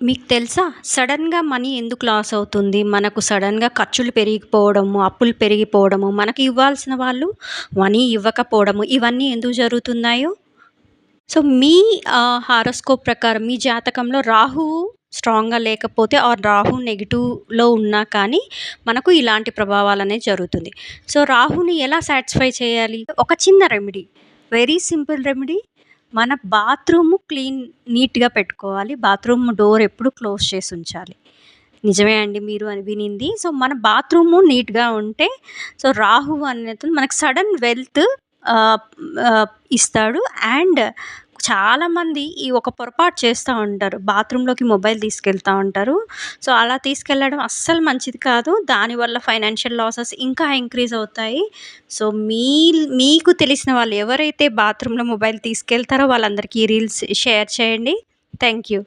మీకు తెలుసా? సడన్గా మనీ ఎందుకు లాస్ అవుతుంది? మనకు సడన్గా ఖర్చులు పెరిగిపోవడము అప్పులు పెరిగిపోవడము మనకి ఇవ్వాల్సిన వాళ్ళు మనీ ఇవ్వకపోవడము ఇవన్నీ ఎందుకు జరుగుతున్నాయో? సో మీ హారోస్కోప్ ప్రకారం మీ జాతకంలో రాహువు స్ట్రాంగ్గా లేకపోతే ఆర్ రాహు నెగిటివ్లో ఉన్నా కానీ మనకు ఇలాంటి ప్రభావాలు అనేది జరుగుతుంది. సో రాహుని ఎలా సాటిస్ఫై చేయాలి? ఒక చిన్న రెమెడీ వెరీ సింపుల్ రెమెడీ మన బాత్రూము క్లీన్ నీట్గా పెట్టుకోవాలి. బాత్రూమ్ డోర్ ఎప్పుడు క్లోజ్ చేసి ఉంచాలి. నిజమే అండి మీరు అని వినింది. సో మన బాత్రూము నీట్గా ఉంటే సో రాహు అనేది మనకు సడన్ వెల్త్ ఇస్తాడు. అండ్ చాలామంది ఈ ఒక పొరపాటు చేస్తూ ఉంటారు. బాత్రూంలోకి మొబైల్ తీసుకెళ్తూ ఉంటారు. సో అలా తీసుకెళ్ళడం అస్సలు మంచిది కాదు. దానివల్ల ఫైనాన్షియల్ లాసెస్ ఇంకా ఇంక్రీజ్ అవుతాయి. సో మీ మీకు తెలిసిన వాళ్ళు ఎవరైతే బాత్రూంలో మొబైల్ తీసుకెళ్తారో వాళ్ళందరికీ రీల్స్ షేర్ చేయండి. Thank you.